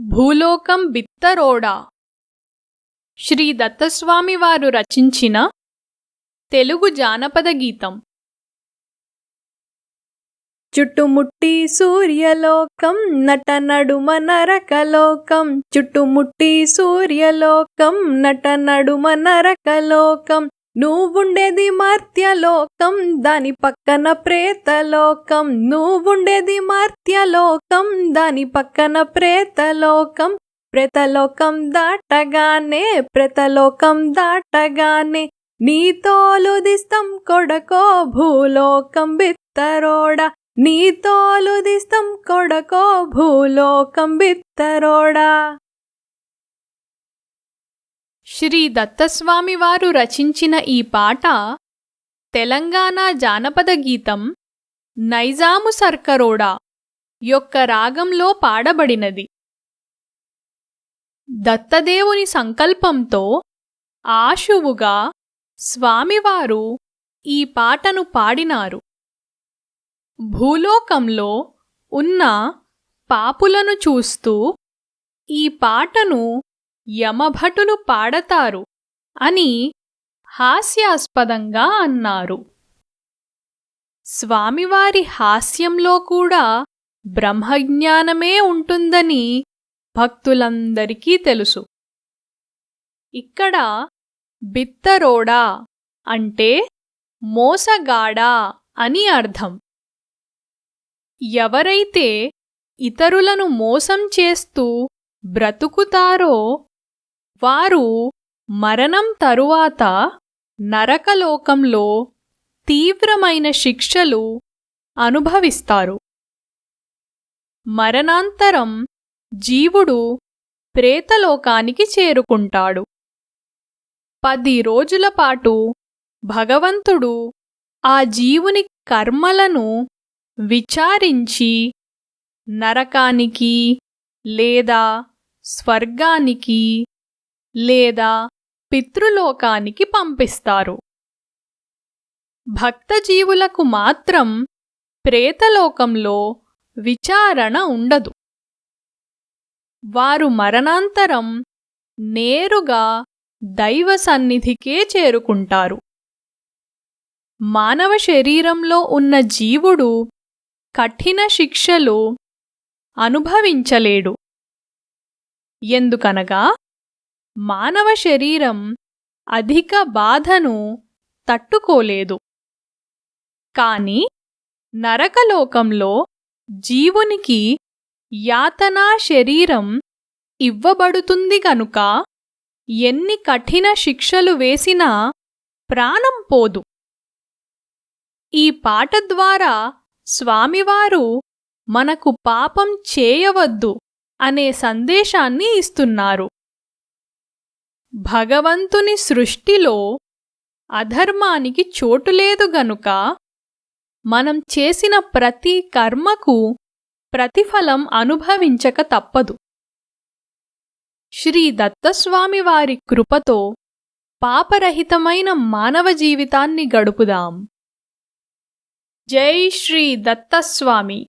భూలోకం బిత్తరోడా. శ్రీ దత్తస్వామి వారు రచించిన తెలుగు జానపద గీతం. చుట్టుముట్టి సూర్యలోకం నట నడుమ నరకలోకం. చుట్టుముట్టి సూర్యలోకం నట నడుమ నరకలోకం. నువ్వుండేది మర్త్యలోకం దాని పక్కన ప్రేతలోకం. నువ్వుండేది మర్త్యలోకం దాని పక్కన ప్రేతలోకం. ప్రేతలోకం దాటగానే ప్రేతలోకం దాటగానే. నీ తోలుదిస్తం కొడకో భూలోకం బిత్తరోడా. నీ తోలుదిస్తం కొడకో భూలోకం బిత్తరోడా. శ్రీ దత్తస్వామి వారు రచించిన ఈ పాట తెలంగాణ జానపద గీతం నైజాము సర్కరోడా యొక్క రాగంలో పాడబడినది. దత్తదేవుని సంకల్పంతో ఆశువుగా స్వామివారు ఈ పాటను పాడినారు. భూలోకంలో ఉన్న పాపులను చూస్తూ ఈ పాటను యమభటులు పాడతారు అని హాస్యాస్పదంగా అన్నారు. స్వామివారి హాస్యంలో కూడా బ్రహ్మజ్ఞానమే ఉంటుందని భక్తులందరికీ తెలుసు. ఇక్కడ బిత్తరోడా అంటే మోసగాడా అని అర్థం. ఎవరైతే ఇతరులను మోసం చేస్తూ బ్రతుకుతారో వారు మరణం తరువాత నరకలోకంలో తీవ్రమైన శిక్షలు అనుభవిస్తారు. మరణాంతరం జీవుడు ప్రేతలోకానికి చేరుకుంటాడు. పది రోజుల పాటు భగవంతుడు ఆ జీవుని కర్మలను విచారించి నరకానికి లేదా స్వర్గానికి లేదా పితృలోకానికి పంపిస్తారు. భక్తజీవులకు మాత్రం ప్రేతలోకంలో విచారణ ఉండదు. వారు మరణాంతరం నేరుగా దైవ సన్నిధికే చేరుకుంటారు. మానవ శరీరంలో ఉన్న జీవుడు కఠిన శిక్షలు అనుభవించలేడు. ఎందుకనగా మానవ శరీరం అధిక బాధను తట్టుకోలేదు. కాని నరకలోకంలో జీవునికి యాతనా శరీరం ఇవ్వబడుతుంది గనుక ఎన్ని కఠిన శిక్షలు వేసినా ప్రాణం పోదు. ఈ పాట ద్వారా స్వామివారు మనకు పాపం చేయవద్దు అనే సందేశాన్ని ఇస్తున్నారు. భగవంతుని సృష్టిలో అధర్మానికి చోటులేదు గనుక మనం చేసిన ప్రతి కర్మకు ప్రతిఫలం అనుభవించక తప్పదు. శ్రీ దత్తస్వామి వారి కృపతో పాపరహితమైన మానవ జీవితాన్ని గడుపుదాం. జై శ్రీ దత్తస్వామి.